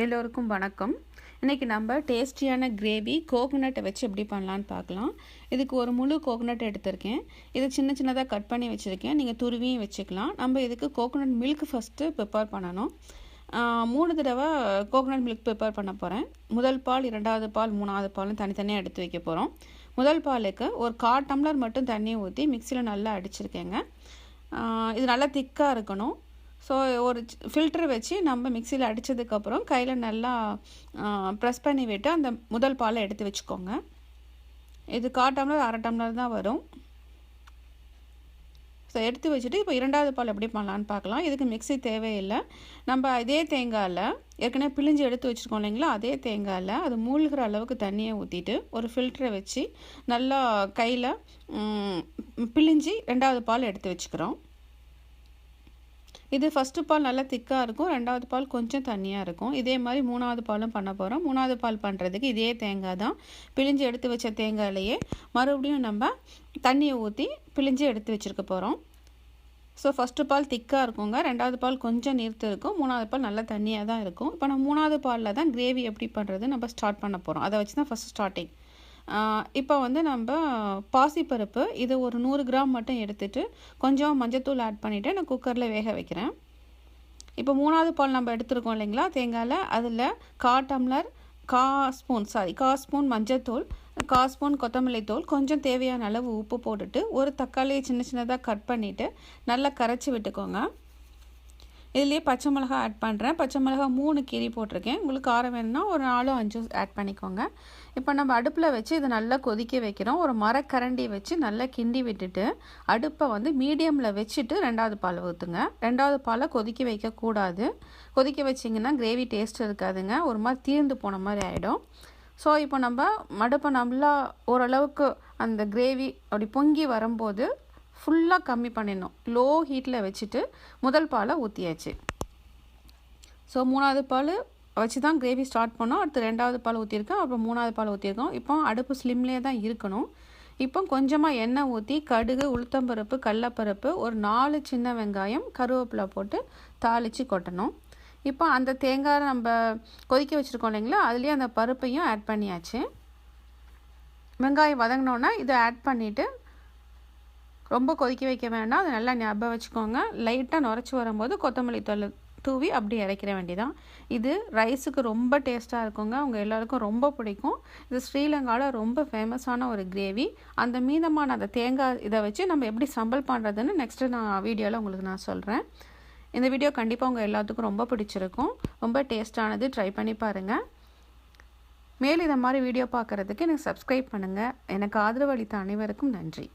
எல்லோருக்கும் வணக்கம். இன்றைக்கி நம்ம டேஸ்டியான கிரேவி கோகோனட்டை வச்சு எப்படி பண்ணலான்னு பார்க்கலாம். இதுக்கு ஒரு முழு கோகோனட் எடுத்திருக்கேன். இது சின்ன சின்னதாக கட் பண்ணி வச்சுருக்கேன். நீங்கள் துருவியும் வச்சுக்கலாம். நம்ம இதுக்கு கோகோனட் மில்க் ஃபஸ்ட்டு ப்ரிப்பேர் பண்ணணும். மூணு தடவை கோகோனட் மில்க் ப்ரிப்பேர் பண்ண போகிறேன் முதல் பால் இரண்டாவது பால் மூணாவது பால்னு தனித்தனியாக எடுத்து வைக்க போகிறோம் முதல் பாலுக்கு ஒரு கால் டம்ளர் மட்டும் தண்ணி ஊற்றி மிக்சியில் நல்லா அடிச்சிருக்கேங்க. இது நல்லா திக்காக இருக்கணும். ஸோ ஒரு ஃபில்ட்ரு வச்சு நம்ம மிக்சியில் அடித்ததுக்கப்புறம் கையில் நல்லா ப்ரெஸ் பண்ணி விட்டு அந்த முதல் பாலை எடுத்து வச்சுக்கோங்க. இது கால் டம்ளர் அரை டம்ளர் தான் வரும். ஸோ எடுத்து வச்சுட்டு இப்போ இரண்டாவது பால் எப்படி பண்ணலான்னு பார்க்கலாம். இதுக்கு மிக்ஸி தேவையில்லை. நம்ம இதே தேங்காயில் ஏற்கனவே பிழிஞ்சு எடுத்து வச்சுருக்கோம் இல்லைங்களா? அதே தேங்காயில் அது மூழ்கிற அளவுக்கு தண்ணியை ஊற்றிட்டு ஒரு ஃபில்டரை வச்சு நல்லா கையில் பிழிஞ்சு ரெண்டாவது பால் எடுத்து வச்சுக்கிறோம். இது ஃபஸ்ட்டு பால் நல்லா திக்காக இருக்கும். ரெண்டாவது பால் கொஞ்சம் தண்ணியாக இருக்கும். இதே மாதிரி மூணாவது பாலும் பண்ண போகிறோம் மூணாவது பால் பண்ணுறதுக்கு இதே தேங்காய் தான். பிழிஞ்சு எடுத்து வச்ச தேங்காயிலையே மறுபடியும் நம்ம தண்ணியை ஊற்றி பிழிஞ்சு எடுத்து வச்சுருக்க போகிறோம் ஸோ ஃபஸ்ட்டு பால் திக்காக இருக்குங்க. ரெண்டாவது பால் கொஞ்சம் நீர்த்து இருக்கும். மூணாவது பால் நல்லா தண்ணியாக தான் இருக்கும். இப்போ நம்ம மூணாவது பாலில் தான் கிரேவி எப்படி பண்ணுறது நம்ம ஸ்டார்ட் பண்ண போகிறோம் அதை வச்சு தான் ஃபஸ்ட் ஸ்டார்டிங் இப்போ வந்து நம்ம பாசிப்பருப்பு இது ஒரு நூறு கிராம் மட்டும் எடுத்துட்டு கொஞ்சம் மஞ்சத்தூள் ஆட் பண்ணிவிட்டு நான் குக்கரில் வேக வைக்கிறேன். இப்போ மூணாவது பால் நம்ம எடுத்துருக்கோம் இல்லைங்களா தேங்காயில் அதில் கா டம்ளர் கா ஸ்பூன் சாரி கா ஸ்பூன் மஞ்சத்தூள் கா ஸ்பூன் கொத்தமல்லி தூள் கொஞ்சம் தேவையான அளவு உப்பு போட்டுட்டு ஒரு தக்காளியை சின்ன சின்னதாக கட் பண்ணிவிட்டு நல்லா கரைச்சி விட்டுக்கோங்க. இதுலேயே பச்சை மிளகா ஆட் பண்ணுறேன் பச்சை மிளகா மூணு கீரி போட்டிருக்கேன். உங்களுக்கு காரம் வேணும்னா ஒரு நாலு அஞ்சு ஆட் பண்ணிக்கோங்க. இப்போ நம்ம அடுப்பில் வச்சு இதை நல்லா கொதிக்க வைக்கிறோம். ஒரு மரக்கரண்டி வச்சு நல்லா கிண்டி விட்டுட்டு அடுப்பை வந்து மீடியமில் வச்சுட்டு ரெண்டாவது பால் ஊற்றுங்க ரெண்டாவது பாலை கொதிக்க வைக்கக்கூடாது. கொதிக்க வச்சிங்கன்னா கிரேவி டேஸ்ட் இருக்காதுங்க. ஒரு மாதிரி தீர்ந்து போன மாதிரி ஆகிடும் ஸோ இப்போ நம்ம மடுப்பை நல்லா ஓரளவுக்கு அந்த கிரேவி அப்படி பொங்கி வரும்போது ஃபுல்லாக கம்மி பண்ணிடணும். லோ ஹீட்டில் வச்சுட்டு முதல் பாலை ஊற்றியாச்சு ஸோ மூணாவது பால் வச்சு தான் கிரேவி ஸ்டார்ட் பண்ணோம். அடுத்து ரெண்டாவது பால் ஊற்றிருக்கோம் அப்புறம் மூணாவது பால் ஊற்றிருக்கோம் இப்போ அடுப்பு ஸ்லிம்லேயே தான் இருக்கணும். இப்போ கொஞ்சமாக எண்ணெய் ஊற்றி கடுகு உளுத்தம்பருப்பு கடலப்பருப்பு ஒரு நாலு சின்ன வெங்காயம் கருவேப்பிலை போட்டு தாளித்து கொட்டணும். இப்போ அந்த தேங்காய் நம்ம கொதிக்க வச்சுருக்கோம் இல்லைங்களா? அதுலேயே அந்த பருப்பையும் ஆட் பண்ணியாச்சு. வெங்காயம் வதங்கினோன்னா இதை ஆட் பண்ணிவிட்டு ரொம்ப கொதிக்க வைக்க வேண்டாம். அதை நல்லா ஞாபகம் வச்சுக்கோங்க. லைட்டாக நுரைச்சி வரும்போது கொத்தமல்லி தூள் தூவி அப்படி இறக்கிற வேண்டிதான் இது ரைஸுக்கு ரொம்ப டேஸ்ட்டாக இருக்குங்க. அவங்க எல்லாருக்கும் ரொம்ப பிடிக்கும். இது ஸ்ரீலங்காவில் ரொம்ப ஃபேமஸான ஒரு கிரேவி அந்த மீதமான அந்த தேங்காய் இதை வச்சு நம்ம எப்படி சம்பல் பண்ணுறதுன்னு நெக்ஸ்ட்டு நான் வீடியோவில் உங்களுக்கு நான் சொல்கிறேன் இந்த வீடியோ கண்டிப்பாக உங்கள் எல்லாத்துக்கும் ரொம்ப பிடிச்சிருக்கும். ரொம்ப டேஸ்ட்டானது ட்ரை பண்ணி பாருங்கள் மேலும் இந்த மாதிரி வீடியோ பார்க்குறதுக்கு எனக்கு சப்ஸ்கிரைப் பண்ணுங்கள் எனக்கு ஆதரவு அளித்த அனைவருக்கும் நன்றி.